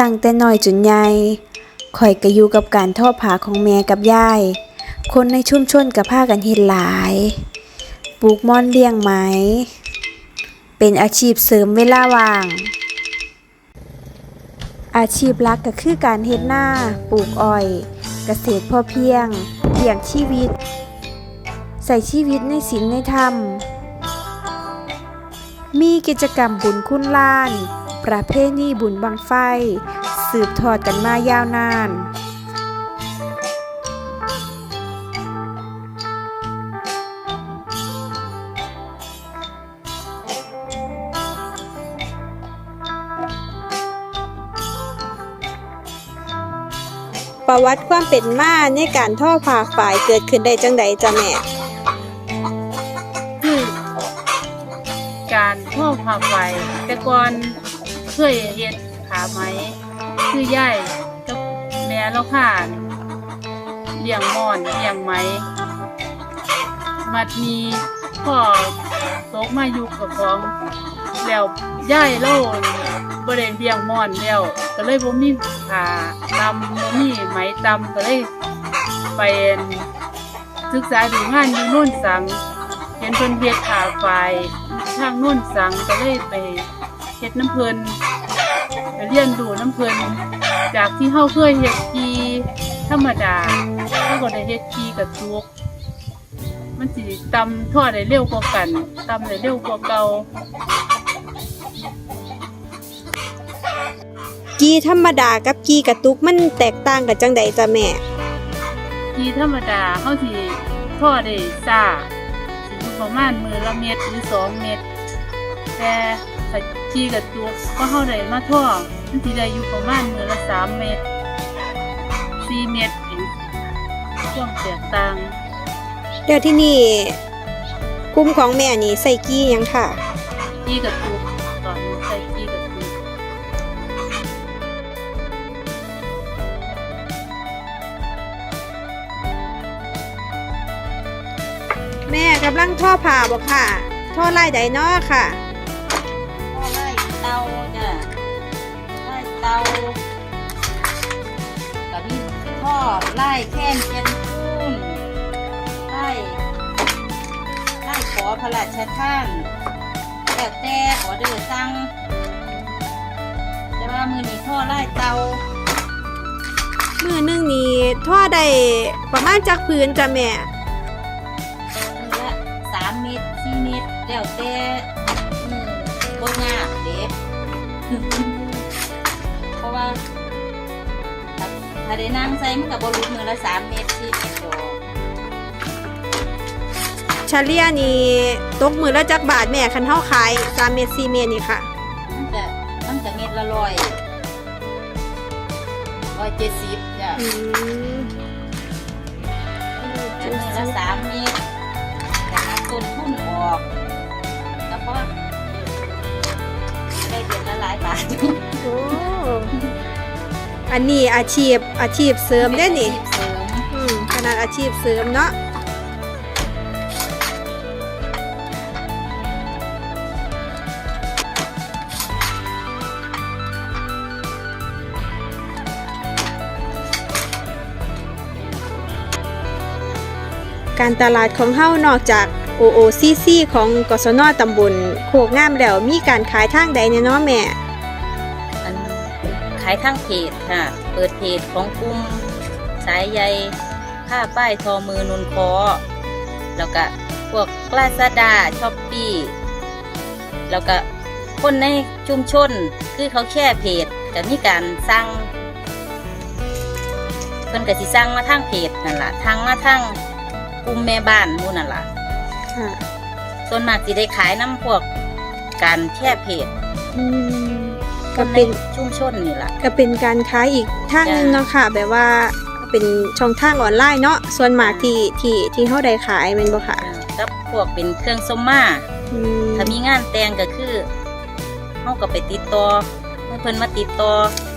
ตั้งแต่น้อยจนใหญ่ข่อยก็อยู่กับการทอผ้าของแม่กับยาย คนในชุมชนก็พากันเฮ็ดหลาย ปลูกม่อนเลี้ยงไหม เป็นอาชีพเสริมเวลาว่าง อาชีพหลักก็คือการเฮ็ดหน้า ปลูกอ้อย เกษตรพอเพียงเลี้ยงชีวิต ใส่ชีวิตในศีลในธรรม มีกิจกรรมบุญคุณล้าน ประเพณีบุญบังไฟ สืบทอดกันมายาวนานประวัติความเป็นมาในการท่อผาฝ่ายเกิดขึ้นได้จังใดจ้ะแม่คือการท่อผ้าไฟแต่ก่อน เคยเฮ็ดขาไหม คือย่ายกับแม่เราค่ะเลี้ยงม่อนเลี้ยงไหมมัดมีพ่อตกมาอยู่กับของ แล้วย่ายเราบ่ได้เลี้ยงม่อนแล้ว ก็เลยบ่มีผ้าตำบ่มีไหมตำก็เลยไปศึกษาดูงานอยู่โน่นสังเห็นเพิ่นเฮ็ดขาไฟทางโน่นสังก็เลยไปเฮ็ดน้ำเพิ่น เรียนดูน้ำเพิ่นจากที่เฮาเคยเฮ็ดกีธรรมดาเฮาก็ได้เฮ็ดกีกระตุกมันสิตำทอดได้เร็วกว่ากันตำได้เร็วกว่าเก่ากีธรรมดากับกีกระตุกมันแตกต่างกันจังใดจ้ะแม่ กีธรรมดาเฮาสิทอดได้ซ่าสิอยู่ประมาณมือละเม็ดหรือสองเม็ดแต่ ถ้ากีกระตุกก็เฮาได้มาทอดมันสิได้อยู่ประมาณมือละสามเม็ดสี่เม็ดเองความแตกต่างเดี๋ยวที่นี่กลุ่มของแม่นี่ใส่กี้หยังค่ะ กีกระตุกตอนนี้ใส่กีกระตุกแม่กำลังท่อผ้าบ่ค่ะ ท่อลายใดน้อค่ะพ่อไล่เตาจ้ะไล่เตากับพี่พ่อไล่แค้นเจนคุ้นไล่ไล่ขอพระราชทานแล้วแต่ออเดอร์สั่งแต่ว่ามือนี้พ่อไล่เตามือหนึงนี่ท่อได้ประมาณจักพื้นจ้ะแม่มือละสามเม็ดสี่เม็ดแล้วแต่มือบนยากเด็ก เพราะว่าถ้าถ้าได้นั่งใส่มันกับบรุษมือละสามเม็ดสี่เม็ดดอกเฉลี่ยนี่ตกมือละจักบาทแม่คันเฮาขาย3เม็ด4เม็ดนี่ค่ะมันจะมันจะเม็ดละร้อยร้อยเจ็ดสิบจ้ะอืมแต่มือละสามเม็ดแต่ถ้าต้นทุนออกแล้วก็ บาทโอ้อันนี้อาชีพอาชีพเสริมเด้นี่ เสริมอืมขนาดอาชีพเสริมเนาะการตลาดของเฮานอกจาก OOCC ของกศนตำบลโคกงามแล้วมีการขายทางใดเนี่ยเนาะแม่ายทางเพจค่ะ เปิดเพจของกลุ่มสายใยผ้าป้ายทอมือนุนคอแล้วก็พวกกลาซาดาช้อปปี้แล้วก็คนในชุมชนคือเขาแค่เพจก็มีการสั่งเพิ่นก็สิสั่งมาทางเพจนั่นล่ะทางมาทางกลุ่มแม่บ้านหมู่นั่นล่ะค่ะส่วนมากสิได้ขายน้ำพวกการแค่เพจอืมค ก็นในเป็นชุมชนนี่ล่ะก็เป็นการขายอีกทางหนึงจ้ะเนาะค่ะ แบบว่าเป็นช่องทางออนไลน์เนาะส่วนมากที่ที่ที่เฮาได้ขายแม่นบ่ค่ะกับพวกเป็นเครื่องสมมาอืมถ้ามีงานแต่งก็คือเฮาก็ไปติดต่อให้เพิ่นมาติดต่อ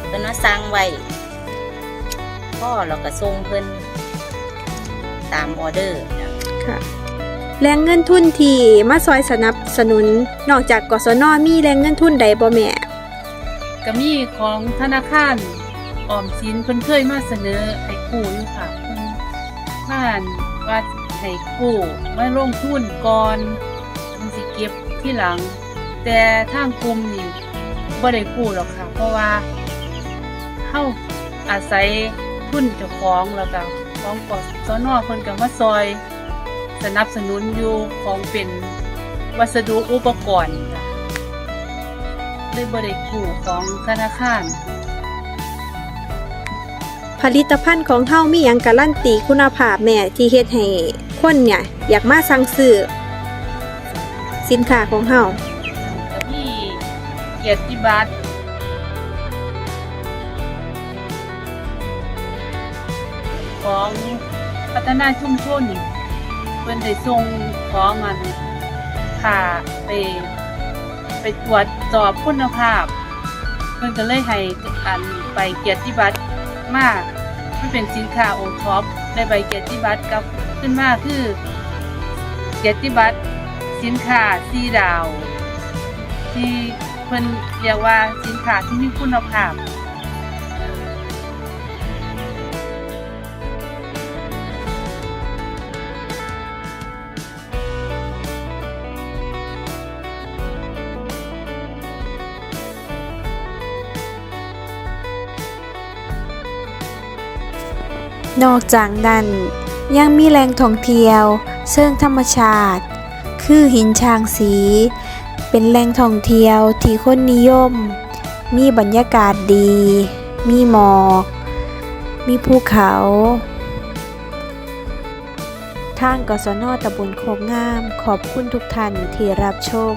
เพิ่นมาสั่งไว้พ่อเราก็ส่งเพิ่นตามออเดอร์จ้ะ ค่ะแรงเงินทุนที่มาซอยสนับสนุน นอกจากกศนมีแรงเงินทุนใดบ่แม่ ก็มีของธนาคารออมสินเพิ่นเคยมาเสนอให้กู้อยู่ค่ะเพิ่นผ่านว่าให้กู้มาลงทุนก่อนมันสิเก็บที่หลัง แต่ทางกลุ่มนี่บ่ได้กู้หรอกค่ะ เพราะว่าเฮาอาศัยทุนเจ้าของแล้วก็ของกสนเพิ่นก็มาซอย สนับสนุนอยู่ของเป็นวัสดุอุปกรณ์ จ้ะเลยบ่ได้กู้ของธนาคาร ผลิตภัณฑ์ของเฮามีหยังการันตีคุณภาพแม่ที่เฮ็ดให้คนเนี่ยอยากมาสั่งซื้อสินค้าของเฮาก็มีเกียรติบัตรของพัฒนาชุมชนเพิ่นได้ส่งของมันค่ะไป ไปตรวจสอบคุณภาพ เพิ่นก็เลยให้อันใบเกียรติบัตรมากมันเป็นสินค้าโอท็อปได้ใบเกียรติบัตรกับขึ้นมาคือ เกียรติบัตรสินค้าสีดาว ที่เพิ่นเรียกว่าสินค้าที่มีคุณภาพ นอกจากนั้นยังมีแหล่งท่องเที่ยวเชิงธรรมชาติ คือหินช้างสี เป็นแหล่งท่องเที่ยวที่คนนิยม มีบรรยากาศดี มีหมอก มีภูเขา ทางกศนตำบลโคกงามขอบคุณทุกท่านที่รับชม